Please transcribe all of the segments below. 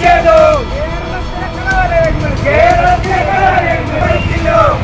Guerra de canales, guerra de canales, Marcillo.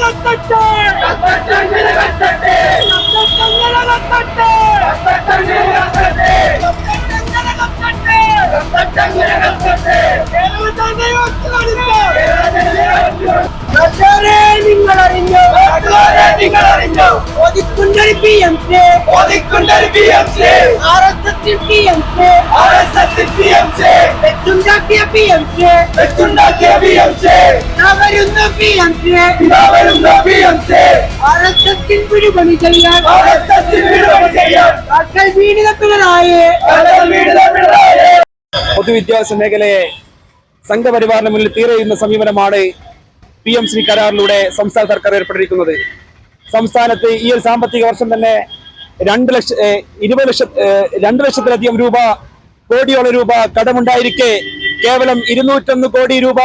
കത്തട്ടെ ഒതുക്കുണ്ടൊരു P M C ഒതുക്കുണ്ടൊരു P M C R S S P M C R S S P M C വെച്ചുണ്ടാക്കിയ P M C വെച്ചുണ്ടാക്കിയ P M C വരുന്ന P M C വരുന്ന P M C R S S പിടിപണി ചെയ്യാൻ R S S പിടിപണി ചെയ്യാൻ കാക്കൽ വീടിന പിണറായി കാക്കൽ വീടിന പിണറായി പൊതുവിദ്യാഭ്യാസ മേഖലയെ സംഘപരിവാറിന് മുന്നിൽ തീരെയുന്ന സമീപനമാണ് പി എം സി കരാറിലൂടെ സംസ്ഥാന സർക്കാർ ഏർപ്പെട്ടിരിക്കുന്നത്. സംസ്ഥാനത്ത് ഈ ഒരു സാമ്പത്തിക വർഷം തന്നെ രണ്ട് ലക്ഷ ഇരുപത് ലക്ഷ രണ്ട് ലക്ഷത്തിലധികം രൂപ കോടിയോളം രൂപ കടമുണ്ടായിരിക്കെ കേവലം ഇരുന്നൂറ്റൊന്ന് കോടി രൂപ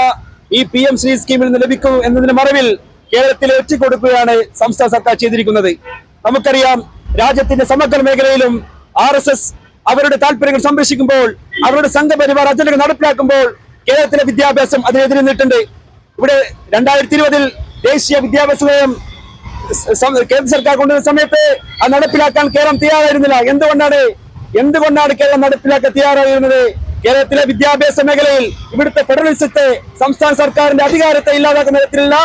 ഈ പി എം ശ്രീ സ്കീമിൽ നിന്ന് ലഭിക്കും എന്നതിന് മറവിൽ കേരളത്തിൽ ഒറ്റിക്കൊടുക്കുകയാണ് സംസ്ഥാന സർക്കാർ ചെയ്തിരിക്കുന്നത്. നമുക്കറിയാം രാജ്യത്തിന്റെ സമഗ്ര മേഖലയിലും ആർ എസ് എസ് അവരുടെ താല്പര്യങ്ങൾ സംരക്ഷിക്കുമ്പോൾ അവരുടെ സംഘപരിവാർ അജണ്ടകൾ നടപ്പിലാക്കുമ്പോൾ കേരളത്തിലെ വിദ്യാഭ്യാസം അതിനെതിരെ നിന്നിട്ടുണ്ട് ഇവിടെ രണ്ടായിരത്തി ഇരുപതിൽ ദേശീയ വിദ്യാഭ്യാസ നയം കേന്ദ്ര സർക്കാർ കൊണ്ടുവന്ന സമയത്ത് അത് നടപ്പിലാക്കാൻ കേരളം തയ്യാറായിരുന്നില്ല. എന്തുകൊണ്ടാണ്? എന്തുകൊണ്ടാണ് കേരളം നടപ്പിലാക്കാൻ തയ്യാറായിരുന്നത്? കേരളത്തിലെ വിദ്യാഭ്യാസ മേഖലയിൽ ഇവിടുത്തെ ഫെഡറലിസത്തെ സംസ്ഥാന സർക്കാരിന്റെ അധികാരത്തെ ഇല്ലാതാക്കുന്ന തരത്തിലുള്ള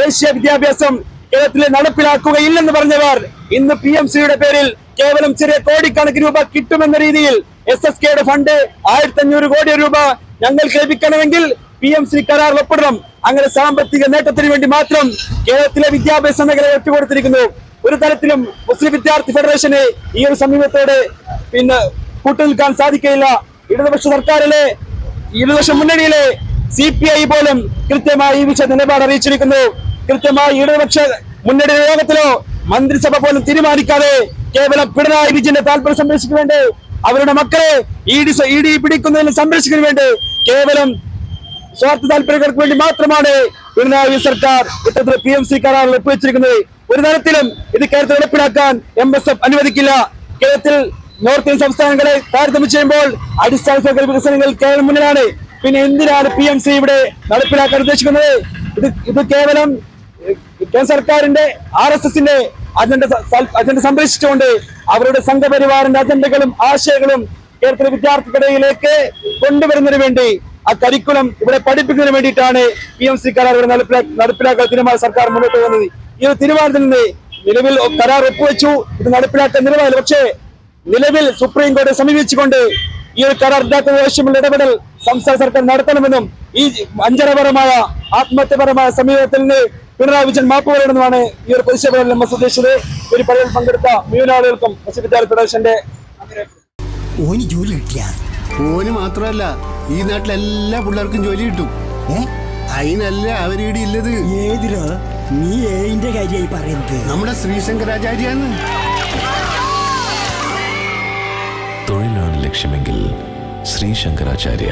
ദേശീയ വിദ്യാഭ്യാസം കേരളത്തിൽ നടപ്പിലാക്കുകയില്ലെന്ന് പറഞ്ഞവർ ഇന്ന് പി എം സിയുടെ പേരിൽ കേവലം ചെറിയ കോടിക്കണക്കിന് രൂപ കിട്ടുമെന്ന രീതിയിൽ എസ് എസ് കെയുടെ ഫണ്ട് ആയിരത്തി അഞ്ഞൂറ് കോടി രൂപ ഞങ്ങൾക്ക് ലഭിക്കണമെങ്കിൽ പി എം സി കരാർ ഒപ്പിടണം. അങ്ങനെ സാമ്പത്തിക നേട്ടത്തിന് വേണ്ടി മാത്രം കേരളത്തിലെ വിദ്യാഭ്യാസ മേഖല ഒറ്റുകൊടുത്തിരിക്കുന്നു. ഒരു തരത്തിലും മുസ്ലിം വിദ്യാർത്ഥി ഫെഡറേഷന് ഈ ഒരു സമീപത്തോടെ പിന്നെ കൂട്ടുനിൽക്കാൻ സാധിക്കില്ല ഇടതുപക്ഷ സർക്കാരിലെ ഇടതുപക്ഷ മുന്നണിയിലെ സി പി ഐ പോലും കൃത്യമായി ഈ വിഷയ നിലപാട് അറിയിച്ചിരിക്കുന്നു. കൃത്യമായി ഇടതുപക്ഷ മുന്നണി യോഗത്തിലോ മന്ത്രിസഭ പോലും തീരുമാനിക്കാതെ കേവലം പിണറായി വിജയന്റെ താല്പര്യം സംരക്ഷിക്കാൻ വേണ്ടി അവരുടെ മക്കളെ ഇ ഡി പിടിക്കുന്നതിന് സംരക്ഷിക്കാൻ വേണ്ടി കേവലം സ്വാർത്ഥ താല്പര്യങ്ങൾക്ക് വേണ്ടി മാത്രമാണ് പിണറായി സർക്കാർ ഇത്തരത്തിൽ പി എം സി കരാറിൽ ഒപ്പുവെച്ചിരിക്കുന്നത്. ഒരു തരത്തിലും ഇത് കേരളത്തിൽ നടപ്പിലാക്കാൻ എം എസ് എഫ് അനുവദിക്കില്ല. കേരളത്തിൽ നോർത്ത് ഇന്ത്യൻ സംസ്ഥാനങ്ങളെ താരതമ്യം ചെയ്യുമ്പോൾ അടിസ്ഥാന സൗകര്യ വികസനങ്ങൾ കേരളം മുന്നിലാണ്. പിന്നെ എന്തിനാണ് പി എം സി ഇവിടെ നടപ്പിലാക്കാൻ ഉദ്ദേശിക്കുന്നത്? ഇത് ഇത് കേവലം കേന്ദ്ര സർക്കാരിന്റെ ആർ എസ് എസിന്റെ അജണ്ട അജണ്ട സംരക്ഷിച്ചുകൊണ്ട് അവരുടെ സംഘപരിവാറിന്റെ അജണ്ടകളും ആശയങ്ങളും കേരളത്തിലെ വിദ്യാർത്ഥികളിലേക്ക് കൊണ്ടുവരുന്നതിന് വേണ്ടി ആ കരിക്കുലം ഇവിടെ പഠിപ്പിക്കുന്നതിന് വേണ്ടിയിട്ടാണ് പി എം സി കരാർ ഇവിടെ നടപ്പിലാക്കാൻ തീരുമാനം സർക്കാർ മുന്നോട്ട് വന്നത്. ഈ ഒരു തീരുമാനത്തിൽ നിന്ന് നിലവിൽ കരാർ ഒപ്പുവെച്ചു. ഇത് നടപ്പിലാക്കാൻ നിലവായില്ല പക്ഷേ നിലവിൽ സുപ്രീം കോടതി സമീപിച്ചുകൊണ്ട് ഈ ഒരു കരാർ ഉണ്ടാക്കുന്ന ആവശ്യമുള്ള ഇടപെടൽ സംസ്ഥാന സർക്കാർ നടത്തണമെന്നും ഈ അഞ്ചരപരമായ ആത്മഹത്യപരമായ സമീപനത്തിൽ നിന്ന് പിണറായി വിജയൻ മാപ്പ് പറയണമെന്നാണ് ഈ ഒരു പ്രതിഷേധം നമ്മൾ ഉദ്ദേശിച്ചത് ഒരു പള്ളിയിൽ പങ്കെടുത്ത മുഴുവൻ ആളുകൾക്കും മുസ്ലിം വിദ്യാർത്ഥി ഫെഡറേഷന്റെ ഓന് ജോലി കിട്ടിയ ഓന് മാത്രമല്ല ഈ നാട്ടിലെ എല്ലാ പിള്ളേർക്കും ജോലി കിട്ടും. അതിനല്ല അവരിവിടെ ഇല്ലത്. ഏതിരോ നീ ഏതിന്റെ കാര്യമായി പറയുന്നത്. നമ്മുടെ ശ്രീശങ്കരാചാര്യാണ്. തൊഴിലാണ് ലക്ഷ്യമെങ്കിൽ ശ്രീ ശങ്കരാചാര്യ